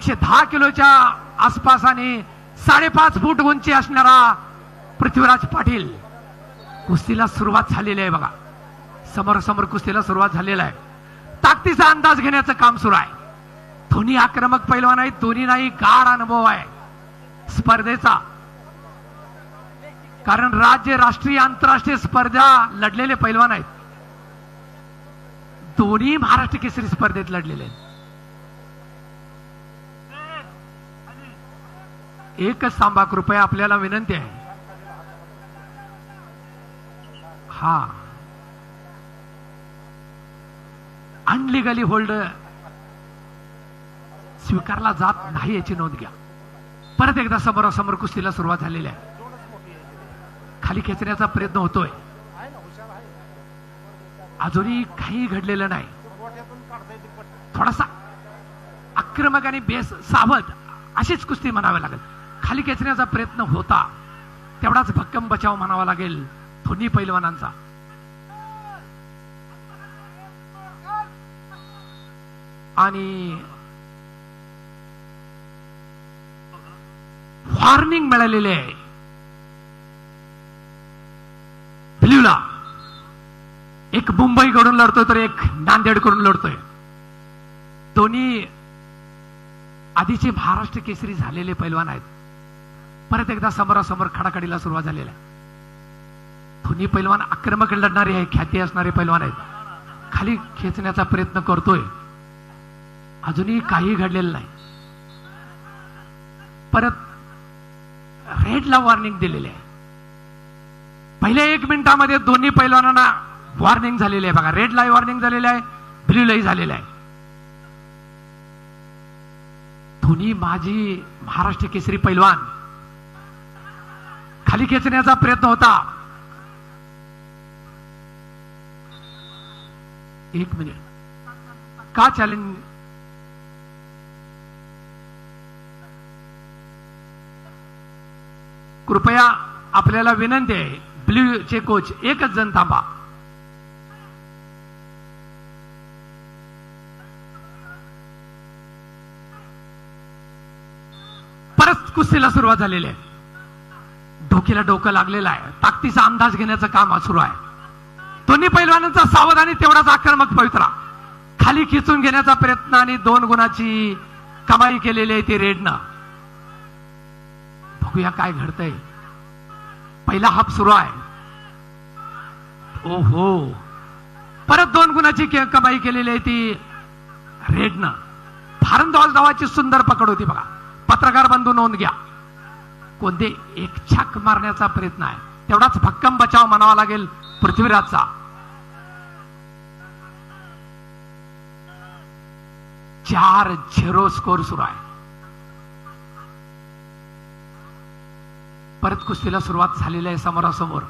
एकशे दहा किलोच्या आसपास आणि साडेपाच फूट उंची असणारा पृथ्वीराज पाटील कुस्तीला सुरुवात झालेली आहे बघा. समोर समोर कुस्तीला सुरुवात झालेला आहे. ताकदीचा अंदाज घेण्याचं काम सुरू आहे. दोन्ही आक्रमक पैलवान आहेत दोन्ही नाही गाढ अनुभव आहे. स्पर्धेचा. कारण राज्य राष्ट्रीय आंतरराष्ट्रीय स्पर्धा लढलेले पैलवान आहेत. दोन्ही महाराष्ट्र केसरी स्पर्धेत लढलेले आहेत. एकच थांबा कृपया आपल्याला विनंती आहे. हा. अनलिगली होल्ड स्वीकारला जात नाही याची नोंद घ्या. परत एकदा समोरासमोर कुस्तीला सुरुवात झालेली आहे. खाली खेचण्याचा प्रयत्न होतोय. अजूनही काही घडलेलं नाही. थोडासा आक्रमक आणि बेस सावध अशीच कुस्ती म्हणावी लागेल. खाली खेचण्याचा प्रयत्न होता. तेवढाच भक्कम बचाव म्हणावा लागेल दोन्ही पैलवानांचा. आणि वॉर्निंग मिळालेली आहे. ब्ल्यूला एक मुंबईकडून लढतोय तर एक नांदेडकडून लढतोय. दोन्ही आधीचे महाराष्ट्र केसरी झालेले पैलवान आहेत. परत एकदा समोरासमोर खडाखडीला सुरुवात झालेला आहे. दोन्ही पैलवान आक्रमक लढणारे आहे ख्याती असणारे पैलवान आहेत. खाली खेचण्याचा प्रयत्न करतोय. अजूनही काही घडलेलं नाही. परत रेडला वॉर्निंग दिलेली आहे. पहिल्या एक मिनिटामध्ये दोन्ही पैलवानांना वॉर्निंग झालेली आहे. बघा रेडलाही वॉर्निंग झालेली आहे ब्ल्यूलाही झालेलं आहे. धोनी माझी महाराष्ट्र केसरी पैलवान खाली खेचण्याचा प्रयत्न होता. एक मिनिट. का चॅलेंज कृपया आपल्याला विनंती आहे ब्ल्यू चे कोच एकच जण थांबा. परत कुस्तीला सुरुवात झालेली आहे. डोक्याला डोकं लागलेलं आहे. ताकदीचा अंदाज घेण्याचं काम सुरू आहे. दोन्ही पैलवानांचा सावधानी तेवढाच आक्रमक पवित्रा. खाली खिचून घेण्याचा प्रयत्न आणि दोन गुणाची कमाई केलेली आहे ती रेडनं. बघूया काय घडतंय. पहिला हाफ सुरू आहे. ओहो. परत दोन गुणाची कमाई केलेली आहे ती रेडनं. भारंद्वाज धावाची सुंदर पकड होती बघा. पत्रकार बंधू नोंद घ्या. कोणते एक छाक मारण्याचा प्रयत्न आहे. तेवढाच भक्कम बचाव म्हणावा लागेल पृथ्वीराजचा. चार झिरो स्कोर सुरू आहे. परत कुस्तीला सुरुवात झालेली आहे समोरासमोर.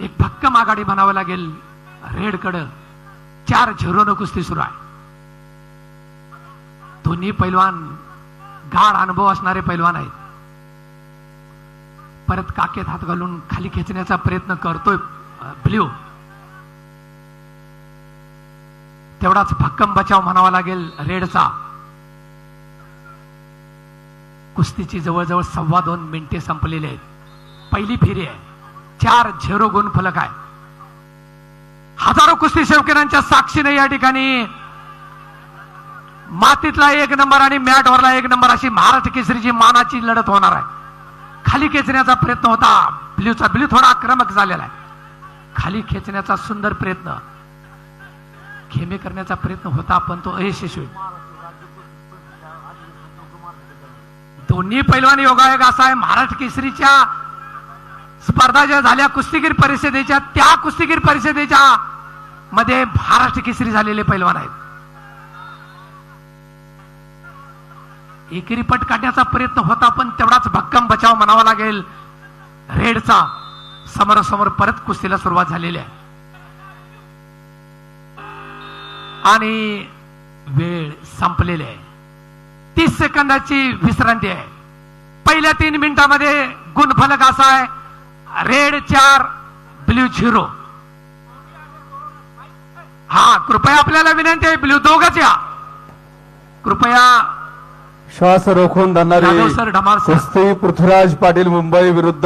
एक भक्कम आघाडी म्हणावं लागेल रेड कड चार झिरोनं कुस्ती सुरू आहे. दोन्ही पैलवान गाढ अनुभव असणारे पैलवान आहेत. परत काकेत हात घालून खाली खेचण्याचा प्रयत्न करतोय. ब्ल्यू तेवढाच भक्कम बचाव म्हणावा लागेल रेडचा. कुस्तीची जवळजवळ सव्वा दोन मिनिटे संपलेली आहेत. पहिली फेरी आहे. चार झेरो गुण फलक आहे. हजारो कुस्ती शौकीनांच्या साक्षीने या ठिकाणी मातीतला एक नंबर आणि मॅटवरला एक नंबर अशी महाराष्ट्र केसरीची मानाची लढत होणार आहे. खाली खेचण्याचा प्रयत्न होता. ब्ल्यूचा ब्ल्यू थोडा आक्रमक झालेला आहे. खाली खेचण्याचा सुंदर प्रयत्न. खेमे करण्याचा प्रयत्न होता पण तो अयशस्वी. दोन्ही पैलवान योगायोग असा आहे. महाराष्ट्र केसरीच्या स्पर्धा ज्या झाल्या कुस्तीगीर परिषदेच्या त्या कुस्तीगीर परिषदेच्या मध्ये महाराष्ट्र केसरी झालेले पैलवान आहेत. एकेरी पट काढण्याचा प्रयत्न होता पण तेवढाच भक्कम बचाव म्हणावा लागेल. रेडचा समोरासमोर परत कुस्तीला सुरुवात झालेली आहे. आणि वेळ संपलेली आहे. तीस सेकंदाची विश्रांती आहे. पहिल्या तीन मिनिटांमध्ये गुणफलक असा आहे. रेड चार ब्ल्यू झिरो. हा कृपया आपल्याला विनंती आहे ब्ल्यू दोघच या. कृपया श्वास रोखून धरणारी कुस्ती पृथ्वीराज पाटील मुंबई विरुद्ध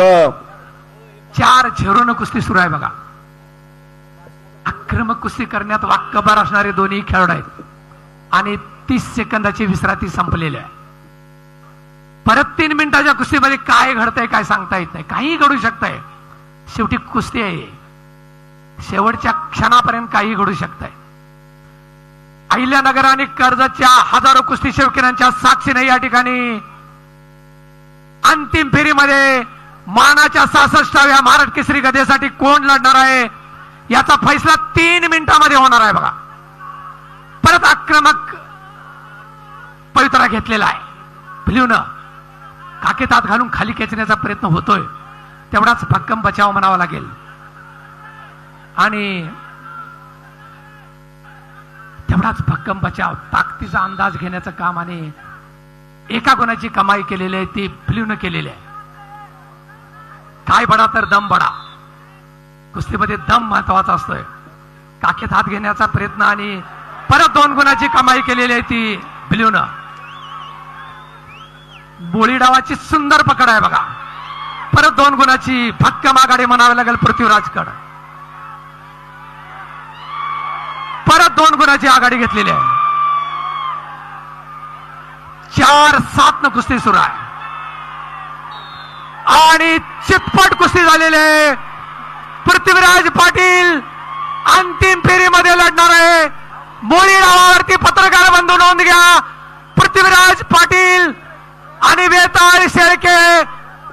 चार झिरोनं कुस्ती सुरू आहे बघा आक्रमक कुस्ती करण्यात वाक्यबार असणारे दोन्ही खेळाडू आहेत आणि तीस सेकंदाची विश्रांती संपलेली आहे परत तीन मिनिटाच्या कुस्तीमध्ये काय घडतंय काय सांगता येत नाही काही घडू शकतंय शेवटी कुस्ती आहे शेवटच्या क्षणापर्यंत काही घडू शकतंय अहिल्यानगर आणि कर्जतच्या हजारो कुस्ती शिवकिरांच्या साक्षीने या ठिकाणी अंतिम फेरीमध्ये मानाच्या सहासष्टाव्या महाराष्ट्र केसरी गदेसाठी कोण लढणार आहे? याचा फैसला तीन मिनिटांमध्ये होणार आहे बघा. परत आक्रमक पवित्रा घेतलेला आहे. फिल्यून काकेत हात घालून खाली खेचण्याचा प्रयत्न होतोय. तेवढाच भक्कम बचाव म्हणावा लागेल. आणि तेवढाच भक्कम बचाव ताकदीचा अंदाज घेण्याचं काम आणि एका गुणाची कमाई केलेली आहे ती फ्ल्यून केलेली आहे. काय बडा तर दम बडा. कुस्तीमध्ये दम महत्त्वाचा असतोय. काखेत हात घेण्याचा प्रयत्न आणि परत दोन गुणाची कमाई केलेली आहे ती ब्ल्यून बोळी डावाची सुंदर पकड आहे बघा. परत दोन गुणाची भक्कम आघाडी म्हणावी लागेल पृथ्वीराजकड. दोन गुणाची आघाडी घेतलेली आहे. चार सात न कुस्ती सुरू आहे. आणि चितपट कुस्ती झालेली आहे. पृथ्वीराज पाटील अंतिम फेरीमध्ये लढणार आहे. मोळी नावावरती पत्रकार बंधू नोंद घ्या. पृथ्वीराज पाटील आणि वेताळ शेळके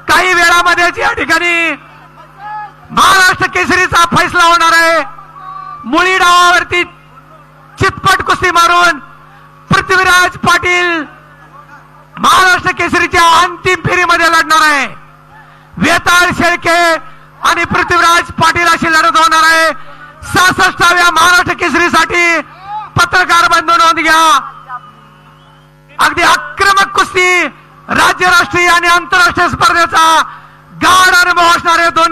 काही वेळामध्येच या ठिकाणी महाराष्ट्र केसरीचा फैसला होणार आहे. मुळी डावावरती चितपट कुस्ती मारून पृथ्वीराज पाटील महाराष्ट्र केसरीच्या अंतिम फेरीमध्ये लढणार आहे. वेताळ शेळके आणि पृथ्वीराज पाटील अशी लढत होणार आहे. सहासष्टाव्या महाराष्ट्र केसरीसाठी पत्रकार बंधू नोंद घ्या. अगदी आक्रमक कुस्ती राज्य राष्ट्रीय आणि आंतरराष्ट्रीय स्पर्धेचा गाढ अनुभव असणारे दोन